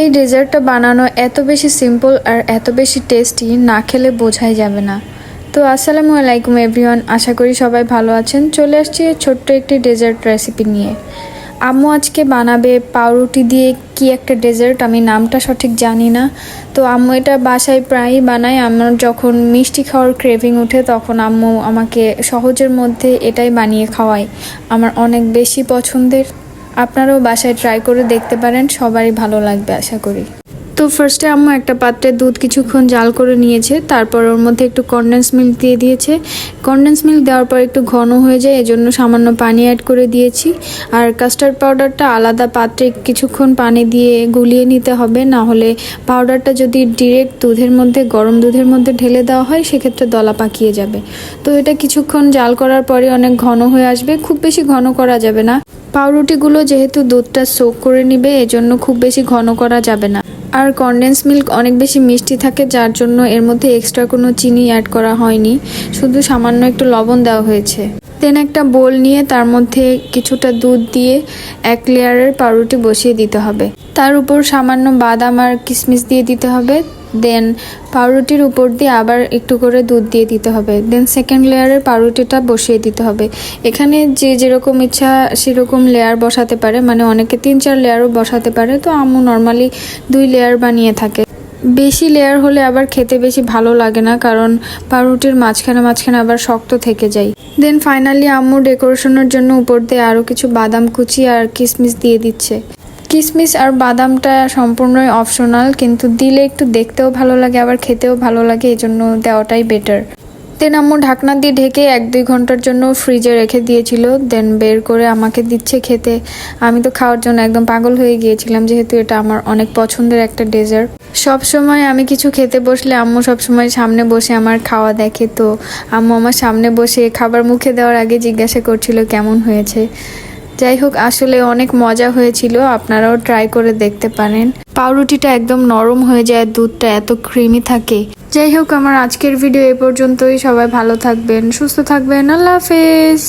এই ডেজার্টটা বানানো এত বেশি সিম্পল আর এত বেশি টেস্টি না খেলে বোঝাই যাবে না। তো আসসালামু আলাইকুম এভরিওয়ান, আশা করি সবাই ভালো আছেন। চলে আসছি ছোট্ট একটি ডেজার্ট রেসিপি নিয়ে। আম্মু আজকে বানাবে পাউরুটি দিয়ে কি একটা ডেজার্ট, আমি নামটা সঠিক জানি না। তো আম্মু এটা বাসায় প্রায়ই বানায়, আমার যখন মিষ্টি খাওয়ার ক্রেভিং ওঠে তখন আম্মু আমাকে সহজের মধ্যে এটাই বানিয়ে খাওয়ায়। আমার অনেক বেশি পছন্দের। আপনারাও বাসায় ট্রাই করে দেখতে পারেন সবারই ভালো লাগবে আশা করি। তো ফার্স্টে আম্মু একটা পাত্রে দুধ কিছুক্ষণ জাল করে নিয়েছে, তারপর ওর মধ্যে একটু কনডেন্স মিল্ক দিয়ে দিয়েছে। কনডেন্স মিল্ক দেওয়ার পর একটু ঘন হয়ে যায়, এজন্য সামান্য পানি অ্যাড করে দিয়েছি। আর কাস্টার্ড পাউডারটা আলাদা পাত্রে কিছুক্ষণ পানি দিয়ে গুলিয়ে নিতে হবে, না হলে পাউডারটা যদি ডিরেক্ট দুধের মধ্যে, গরম দুধের মধ্যে ঢেলে দেওয়া হয়, সেক্ষেত্রে দলা পাকিয়ে যাবে। তো এটা কিছুক্ষণ জাল করার পরে অনেক ঘন হয়ে আসবে, খুব বেশি ঘন করা যাবে না। পাউরুটিগুলো যেহেতু দুধটা সোক করে নিবে, এজন্য খুব বেশি ঘন করা যাবে না। আর কন্ডেন্স মিল্ক অনেক বেশি মিষ্টি থাকে, যার জন্য এর মধ্যে এক্সট্রা কোনো চিনি অ্যাড করা হয়নি। শুধু সামান্য একটু লবণ দেওয়া হয়েছে। দেন একটা বোল নিয়ে তার মধ্যে কিছুটা দুধ দিয়ে এক লেয়ারের পাউরুটি বসিয়ে দিতে হবে। তার উপর সামান্য বাদাম আর কিশমিশ দিয়ে দিতে হবে। দেন পাউরুটির উপর দিয়ে আবার একটু করে দুধ দিয়ে দিতে হবে। দেন সেকেন্ড লেয়ারের পাউরুটিটা বসিয়ে দিতে হবে। এখানে যে যেরকম ইচ্ছা সেরকম লেয়ার বসাতে পারে। মানে অনেকে তিন চার লেয়ারও বসাতে পারে। তো আম্মু নর্মালি দুই লেয়ার বানিয়ে থাকে। বেশি লেয়ার হলে আবার খেতে বেশি ভালো লাগে না কারণ পাউরুটির মাঝখানে মাঝখানে আবার শক্ত থেকে যায়। দেন ফাইনালি আম্মু ডেকোরেশনের জন্য উপর দিয়ে আরও কিছু বাদাম কুচি আর কিশমিশ দিয়ে দিচ্ছে। কিশমিশ আর বাদামটা সম্পূর্ণই অপশনাল কিন্তু দিলে একটু দেখতেও ভালো লাগে, আবার খেতেও ভালো লাগে এই জন্য দেওয়াটাই বেটার দেন আম্মু ঢাকনা দিয়ে ঢেকে এক দুই ঘণ্টার জন্য ফ্রিজে রেখে দিয়েছিল দেন বের করে আমাকে দিচ্ছে খেতে। আমি তো খাওয়ার জন্য একদম পাগল হয়ে গিয়েছিলাম, যেহেতু এটা আমার অনেক পছন্দের একটা ডেজার্ট সব সময় আমি কিছু খেতে বসলে আম্মু সব সময় সামনে বসে আমার খাওয়া দেখে, তো আম্মু আমার সামনে বসে খাবার মুখে দেওয়ার আগে জিজ্ঞাসা করছিল, কেমন হয়েছে? যাই হোক আসলে অনেক মজা হয়েছিল। আপনারাও ট্রাই করে দেখতে পারেন। পাউরুটিটা একদম নরম হয়ে যায় দুধটা এত ক্রিমি থাকে। যাই হোক আমার আজকের ভিডিও এ পর্যন্তই। সবাই ভালো থাকবেন, সুস্থ থাকবেন। আল্লাহ হাফেজ।